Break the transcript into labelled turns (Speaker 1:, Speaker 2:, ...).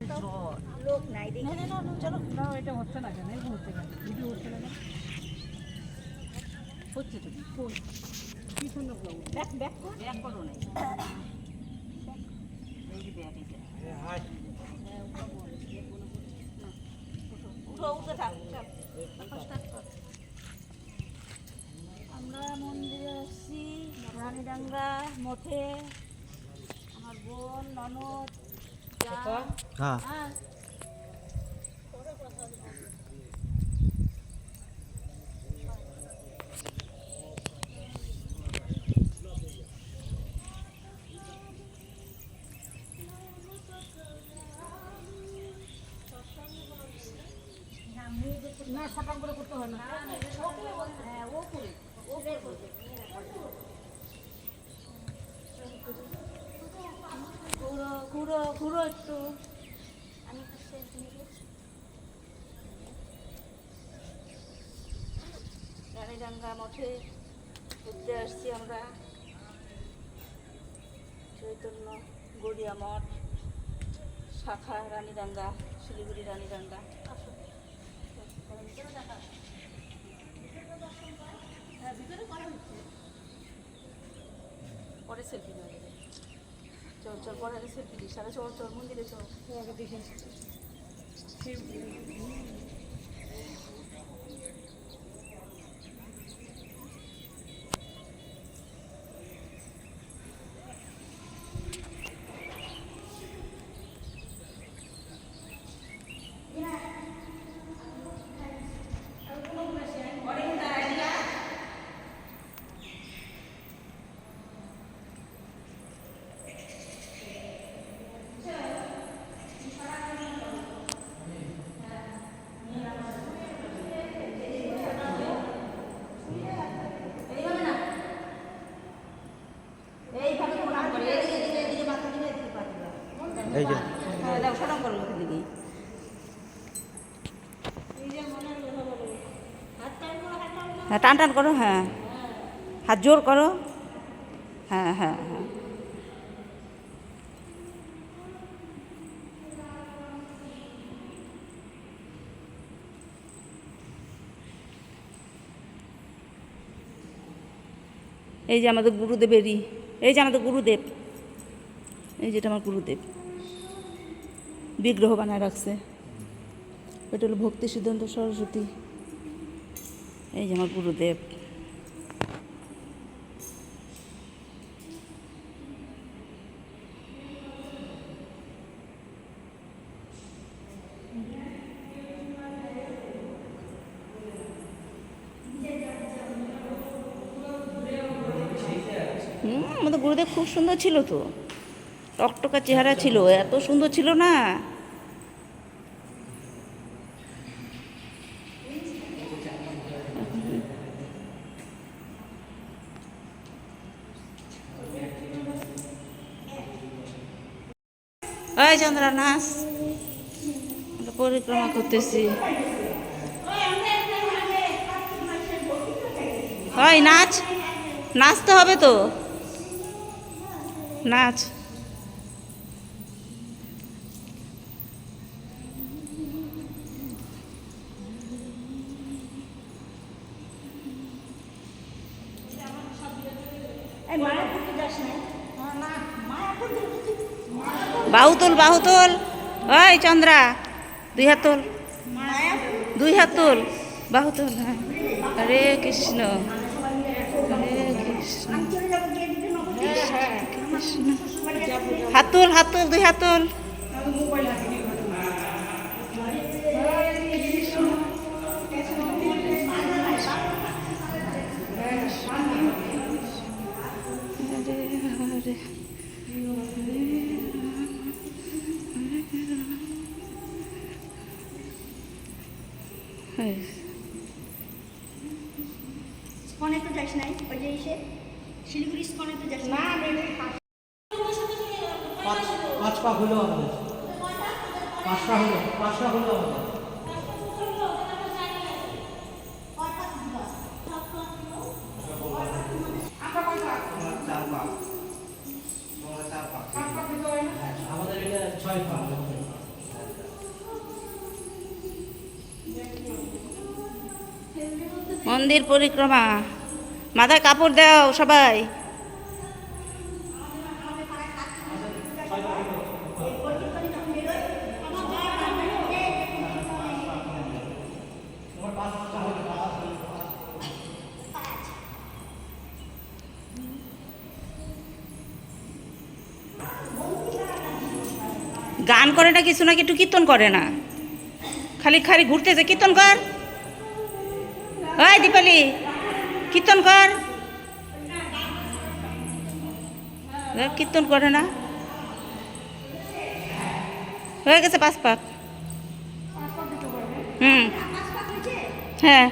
Speaker 1: না চলো না এটা হচ্ছে না কেন
Speaker 2: থাক। আমরা মন্দিরে আসছি রানীডাঙ্গা মঠে আমার বোন ননদ
Speaker 3: হ্যাঁ
Speaker 1: না সকাল করে। করতে হয় না
Speaker 2: হ্যাঁ ও করে। ও বের ঘুরো ঘুরো ঘুরো একটু। আমি। রানীডাঙ্গা মঠে ঘুরতে আসছি আমরা। চৈতন্য গড়িয়া মঠ শাখা রানীডাঙ্গা শিলিগুড়ি রানীডাঙ্গা। হ্যাঁ, পরে সেলফি নেওয়া যাবে চল পরে দিস আরে চল চল মন্দিরে চল
Speaker 3: এই যে।
Speaker 2: হ্যাঁ টান টান করো হ্যাঁ। হাত জোর করো। হ্যাঁ হ্যাঁ হ্যাঁ। এই যে আমাদের গুরুদেবেরই, এই যে আমাদের গুরুদেব, এই যেটা আমার গুরুদেব। বিগ্রহ বানায় রাখছে। এটা হলো ভক্তি সিদ্ধান্ত সরস্বতী। এই যে আমার গুরুদেব। আমাদের গুরুদেব খুব সুন্দর ছিল তো। টকটকা চেহারা ছিল, এত সুন্দর ছিল না? ওই চন্দ্রা নাচ পরিক্রমা করতেছি। হয় নাচ, নাচতে হবে তো? নাচ। বাহু তোল বাহু তোল ওই চন্দ্রা, দুই হাত তোল। দুই হাত তোল। বাহু তোল হ্যাঁ। হরে কৃষ্ণ হরে কৃষ্ণ হাত তোল, হাত দুই হাত
Speaker 4: স্কনে তো যাস নাই ওই যে এসে শিলিগুড়ি স্কনে তো যাস না
Speaker 3: পাঁচ পাঁচ পা হলো আমাদের। হলো পা এটা ছয় পা। মন্দির পরিক্রমা। মাথায় কাপড় দাও সবাই। গান করে না কিছু নাকি একটু কীর্তন করে না? খালি খালি ঘুরতেছে, কীর্তন কর। ওই দীপালি কীর্তন কর। কীর্তন করে না। হয়ে গেছে পাঁচ পাক। হুম। হ্যাঁ।